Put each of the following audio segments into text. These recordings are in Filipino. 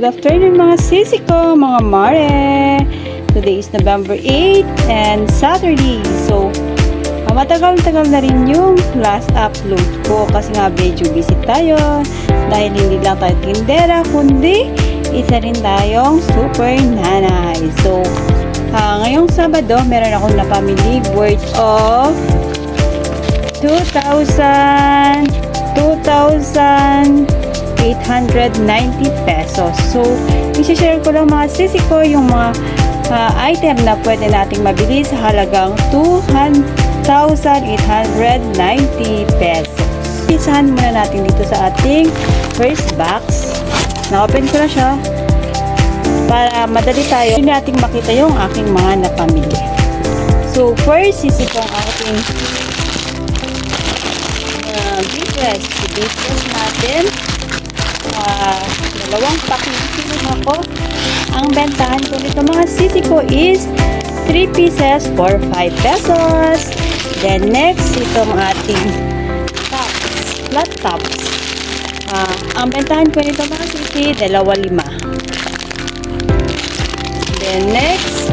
Good afternoon mga sisi ko, mga mare. Today is November 8 and Saturday. So, ah, matagal-tagal na rin yung last upload ko kasi nga medyo busy tayo. Dahil hindi lang tayo tindera, kundi isa rin tayong super nanay. So, ah, ngayong Sabado, meron akong napamili worth of 2,000 2,890 pesos. So, isi-share ko lang mga sisi ko yung mga ah, item na pwede nating mabili sa halagang 2,890 pesos. Pisahan muna natin dito sa ating first box. Na-open ko na siya para madali tayo. Hindi natin makita yung aking mga napamili. So, first, sisi ko ang ating uh. Si bigas natin. Uh, dalawang pack na kinuha ko. Ang bentahan ko nito mga sisi ko is 3 pieces for 5 pesos. Then next, itong ating tops, flat tops. Ah, ang bentahan ko nito mga sisi, dalawa lima. Then next,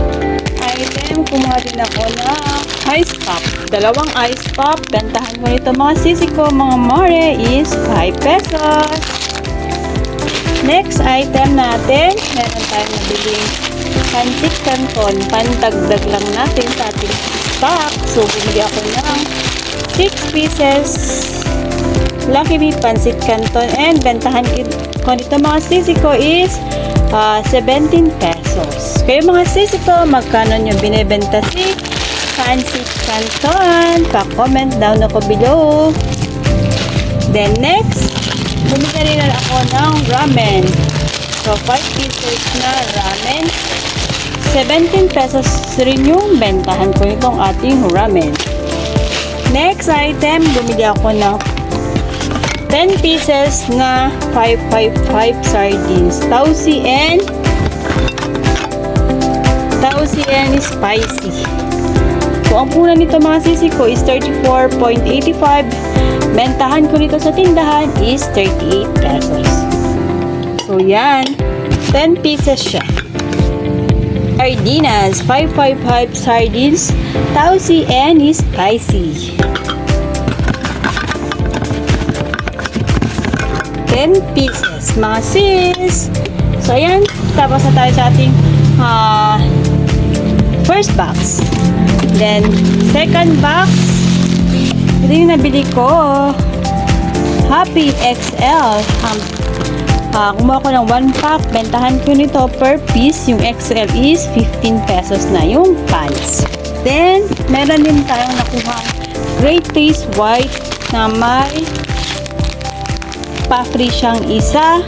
item, kumuha din ako ng ice pop. Dalawang ice pop. Bentahan ko nito mga sisi ko, mga more is 5 pesos. Next item natin, meron tayong nabiling pancit canton. Pandagdag lang natin sa ating stock. So, bumili ako ng 6 pieces Lucky Me Pancit Canton and bentahan ko nito mga sisi is ah, 17 pesos. Kayo mga sisi ko, magkano nyo binibenta si Pancit Canton? Pa-comment down ako below. Then next, bumili rin ako ng ramen. So, 5 pieces na ramen. 17 pesos rin yung bentahan ko nitong ating ramen. Next item, bumili ako ng 10 pieces na 555 sardines. Tausi and Tausi and spicy. So, ang puna nito mga sisi ko is 34.85. Bentahan ko nito sa tindahan is 38 pesos. So, yan. 10 pieces siya. Sardinas. 555 sardines. Tausi and spicy. 10 pieces. Mga sis. So, ayan. Tapos na tayo sa ating ah, first box. Then, second box. Ito yung nabili ko. Happy XL. Um, ah, kumuha ko ng 1 pack. Bentahan ko nito per piece. Yung XL is 15 pesos na yung pants. Then, meron din tayong nakuha Great Taste White na may pa-free siyang isa.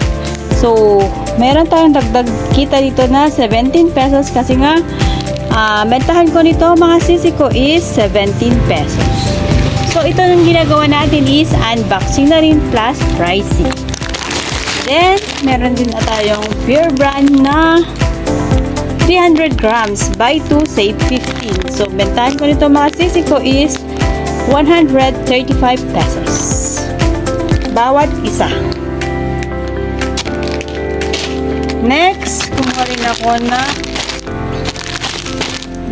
So, meron tayong dagdag kita dito na 17 pesos kasi nga ah bentahan ko nito mga sisi ko is 17 pesos. So, ito nang ginagawa natin is unboxing na rin plus pricing. Then, meron din na tayong Pure Brand na 300 grams. Buy 2, save 15. So, bentahan ko nito mga sisi ko is 135 pesos bawat isa. Next, kumuha rin ako na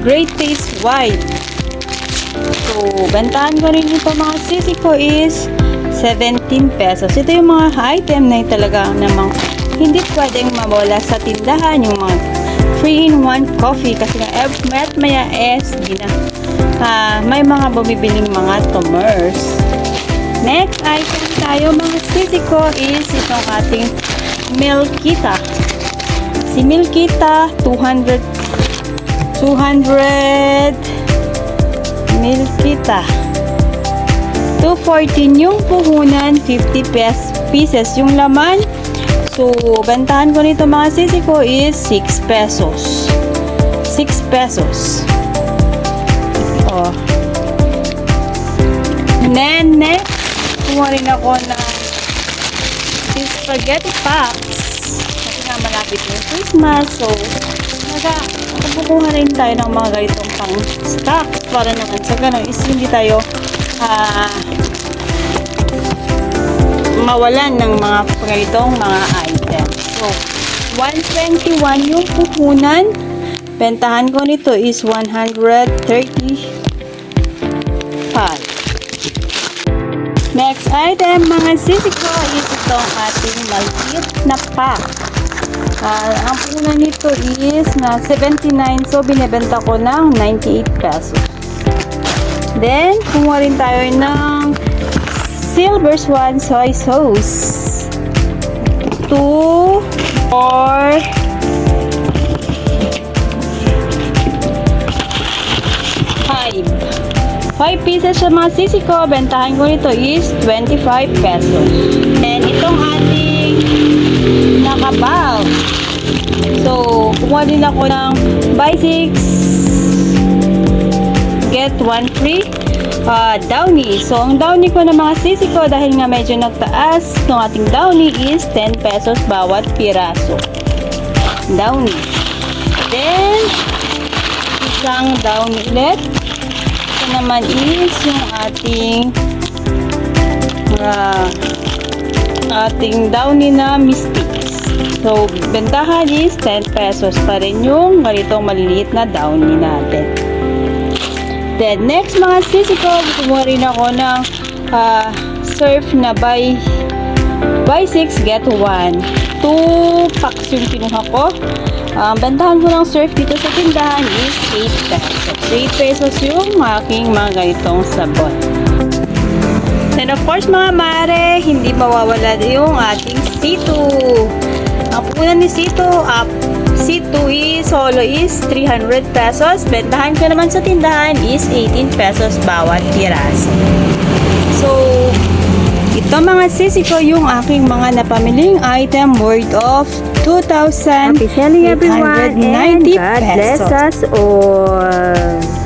Great Taste White. So, bentahan ko rin ito mga sisi ko is 17 pesos. Ito yung mga item na talaga namang hindi pwedeng mawala sa tindahan. Yung mga 3-in-1 coffee kasi nga eh, mayat maya es di na ah, may mga bumibiling mga tumors. Next item tayo mga sisi ko is itong ating Milkita. Si Milkita 200 200 Milkita 214 yung puhunan 50 pes, pieces yung laman so bentahan ko nito mga sisi ko is 6 pesos 6 pesos oh then next kumuha rin ako ng spaghetti packs. Kasi nga malapit yung Christmas. So, nakabukuha rin tayo ng mga ganitong pang stock para naman sa ganun is hindi tayo ah mawalan ng mga ganitong mga items. So, 121 yung puhunan. Bentahan ko nito is 135. Next item, mga sisi ko, is itong ating maliit na pack. Ah, ang puhunan nito is na 79, so binibenta ko ng 98 pesos. Then, kumuha rin tayo ng Silver Swan soy sauce. 2 or 5. 5 pieces sa mga sisi. Bentahan ko nito is 25 pesos. And itong ating kumuha din ako ng buy 6 get 1 free uh, downy. So, ang downy ko ng mga sisi ko dahil nga medyo nagtaas, ng ating downy is 10 pesos bawat piraso. Downy. Then, isang downy ulit. Ito naman is yung ating uh, ating downy na mystics. So, bentahan is 10 pesos pa rin yung ganitong maliliit na downy natin. Then, next mga sisi ko, kumuha rin ako ng ah, surf na buy buy 6, get 1. 2 packs yung kinuha ko. Ang bentahan ko ng surf dito sa tindahan is 8 pesos. 8 pesos yung aking mga ganitong sabon. Then of course mga mare, hindi mawawala yung ating C2. Ang punan ni C2, up C2 is solo is 300 pesos. Bentahan ko naman sa tindahan is 18 pesos bawat piraso. So, ito mga sisi ko yung aking mga napamiling item worth of 2,000 Happy selling everyone and God bless pesos. us all.